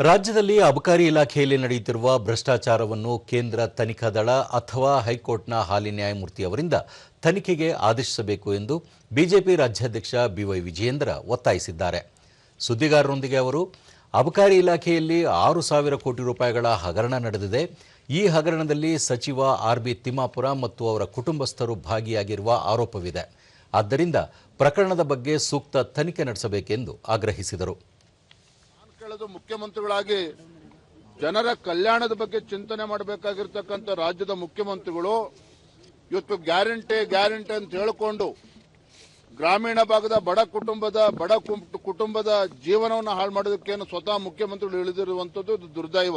ರಾಜ್ಯದಲ್ಲಿ ಅಬಕಾರಿ ಇಲಾಖೆಯಲ್ಲಿ ನಡೆಯುತ್ತಿರುವ ಭ್ರಷ್ಟಾಚಾರವನ್ನು ಕೇಂದ್ರ ತನಿಖಾ ದಳ ಅಥವಾ ಹೈಕೋರ್ಟ್ನ ಹಾಲಿ ನ್ಯಾಯಮೂರ್ತಿ ಅವರಿಂದ ತನಿಖೆಗೆ ಆದೇಶಿಸಬೇಕು ಎಂದು ಬಿಜೆಪಿ ರಾಜ್ಯಾಧ್ಯಕ್ಷ ಬಿವೈ ವಿಜಯೇಂದ್ರ ಒತ್ತಾಯಿಸಿದ್ದಾರೆ. ಸುದ್ದಿಗಾರರೊಂದಿಗೆ ಅವರು, ಅಬಕಾರಿ ಇಲಾಖೆಯಲ್ಲಿ ಆರು ಸಾವಿರ ಕೋಟಿ ರೂಪಾಯಿಗಳ ಹಗರಣ ನಡೆದಿದೆ. ಈ ಹಗರಣದಲ್ಲಿ ಸಚಿವ ಆರ್ ಬಿ ತಿಮ್ಮಾಪುರ ಮತ್ತು ಅವರ ಕುಟುಂಬಸ್ಥರು ಭಾಗಿಯಾಗಿರುವ ಆರೋಪವಿದೆ. ಆದ್ದರಿಂದ ಪ್ರಕರಣದ ಬಗ್ಗೆ ಸೂಕ್ತ ತನಿಖೆ ನಡೆಸಬೇಕೆಂದು ಆಗ್ರಹಿಸಿದರು. ಕೇಳೋದು ಮುಖ್ಯಮಂತ್ರಿಗಳಾಗಿ ಜನರ ಕಲ್ಯಾಣದ ಬಗ್ಗೆ ಚಿಂತನೆ ಮಾಡಬೇಕಾಗಿರ್ತಕ್ಕಂಥ ರಾಜ್ಯದ ಮುಖ್ಯಮಂತ್ರಿಗಳು, ಇವತ್ತು ಗ್ಯಾರಂಟಿ ಗ್ಯಾರಂಟಿ ಅಂತ ಹೇಳಿಕೊಂಡು ಗ್ರಾಮೀಣ ಭಾಗದ ಬಡ ಕುಟುಂಬದ ಬಡ ಕುಟುಂಬದ ಜೀವನವನ್ನು ಹಾಳು ಮಾಡೋದಕ್ಕೇನು ಸ್ವತಃ ಮುಖ್ಯಮಂತ್ರಿಗಳು ಇಳಿದಿರುವಂಥದ್ದು ಇದು ದುರ್ದೈವ.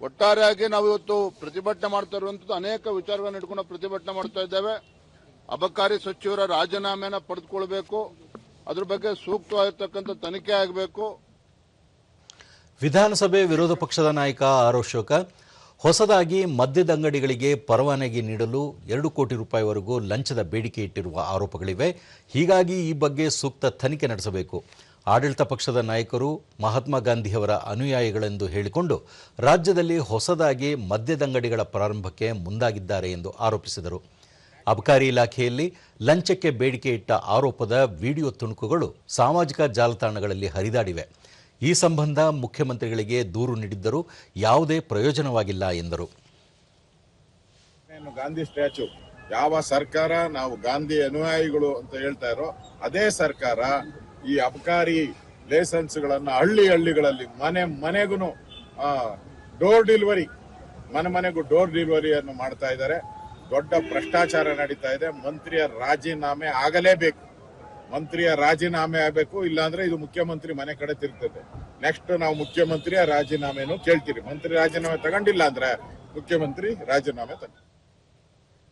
ಒಟ್ಟಾರೆಯಾಗಿ ನಾವು ಇವತ್ತು ಪ್ರತಿಭಟನೆ ಮಾಡ್ತಾ ಇರುವಂಥದ್ದು, ಅನೇಕ ವಿಚಾರಗಳನ್ನು ಇಟ್ಕೊಂಡು ಪ್ರತಿಭಟನೆ ಮಾಡ್ತಾ ಇದ್ದೇವೆ. ಅಬಕಾರಿ ಸಚಿವರ ರಾಜೀನಾಮೆನ ಪಡೆದುಕೊಳ್ಬೇಕು. ಅದ್ರ ಬಗ್ಗೆ ಸೂಕ್ತವಾಗಿರ್ತಕ್ಕಂಥ ತನಿಖೆ ಆಗಬೇಕು. ವಿಧಾನಸಭೆ ವಿರೋಧ ಪಕ್ಷದ ನಾಯಕ ಆರ್ ಅಶೋಕ ಹೊಸದಾಗಿ ಮದ್ಯದ ಅಂಗಡಿಗಳಿಗೆ ಪರವಾನಗಿ ನೀಡಲು ಎರಡು ಕೋಟಿ ರೂಪಾಯಿವರೆಗೂ ಲಂಚದ ಬೇಡಿಕೆ ಇಟ್ಟಿರುವ ಆರೋಪಗಳಿವೆ. ಹೀಗಾಗಿ ಈ ಬಗ್ಗೆ ಸೂಕ್ತ ತನಿಖೆ ನಡೆಸಬೇಕು. ಆಡಳಿತ ಪಕ್ಷದ ನಾಯಕರು ಮಹಾತ್ಮ ಗಾಂಧಿಯವರ ಅನುಯಾಯಿಗಳೆಂದು ಹೇಳಿಕೊಂಡು ರಾಜ್ಯದಲ್ಲಿ ಹೊಸದಾಗಿ ಮದ್ಯದಂಗಡಿಗಳ ಪ್ರಾರಂಭಕ್ಕೆ ಮುಂದಾಗಿದ್ದಾರೆ ಎಂದು ಆರೋಪಿಸಿದರು. ಅಬಕಾರಿ ಇಲಾಖೆಯಲ್ಲಿ ಲಂಚಕ್ಕೆ ಬೇಡಿಕೆ ಇಟ್ಟ ಆರೋಪದ ವಿಡಿಯೋ ತುಣುಕುಗಳು ಸಾಮಾಜಿಕ ಜಾಲತಾಣಗಳಲ್ಲಿ ಹರಿದಾಡಿವೆ. ಈ ಸಂಬಂಧ ಮುಖ್ಯಮಂತ್ರಿಗಳಿಗೆ ದೂರು ನೀಡಿದ್ದರೂ ಯಾವುದೇ ಪ್ರಯೋಜನವಾಗಿಲ್ಲ ಎಂದರು. ಗಾಂಧಿ ಸ್ಟ್ಯಾಚು, ಯಾವ ಸರ್ಕಾರ ನಾವು ಗಾಂಧಿ ಅನುಯಾಯಿಗಳು ಅಂತ ಹೇಳ್ತಾ ಇರೋ ಅದೇ ಸರ್ಕಾರ ಈ ಅಬಕಾರಿ ಲೈಸೆನ್ಸ್ಗಳನ್ನು ಹಳ್ಳಿ ಹಳ್ಳಿಗಳಲ್ಲಿ ಮನೆ ಮನೆಗೂ ಡೋರ್ ಡೆಲಿವರಿ ಮನೆ ಮನೆಗೂ ಡೋರ್ ಡೆಲಿವರಿಯನ್ನು ಮಾಡ್ತಾ ಇದ್ದಾರೆ. ದೊಡ್ಡ ಭ್ರಷ್ಟಾಚಾರ ನಡೀತಾ ಇದೆ. ಮಂತ್ರಿಯ ರಾಜೀನಾಮೆ ಆಗಲೇಬೇಕು. ಮಂತ್ರಿಯ ರಾಜೀನಾಮೆ ಆಗಬೇಕು, ಇಲ್ಲಾಂದ್ರೆ ಇದು ಮುಖ್ಯಮಂತ್ರಿ ಮನೆ ಕಡೆ ತಿರ್ತದೆ ನೆಕ್ಸ್ಟ್ ನಾವು ಮುಖ್ಯಮಂತ್ರಿಯ ರಾಜೀನಾಮೆನು ಕೇಳ್ತೀರಿ. ಮಂತ್ರಿ ರಾಜೀನಾಮೆ ತಗೊಂಡಿಲ್ಲ ಅಂದ್ರೆ ಮುಖ್ಯಮಂತ್ರಿ ರಾಜೀನಾಮೆ ತಗೊಂಡು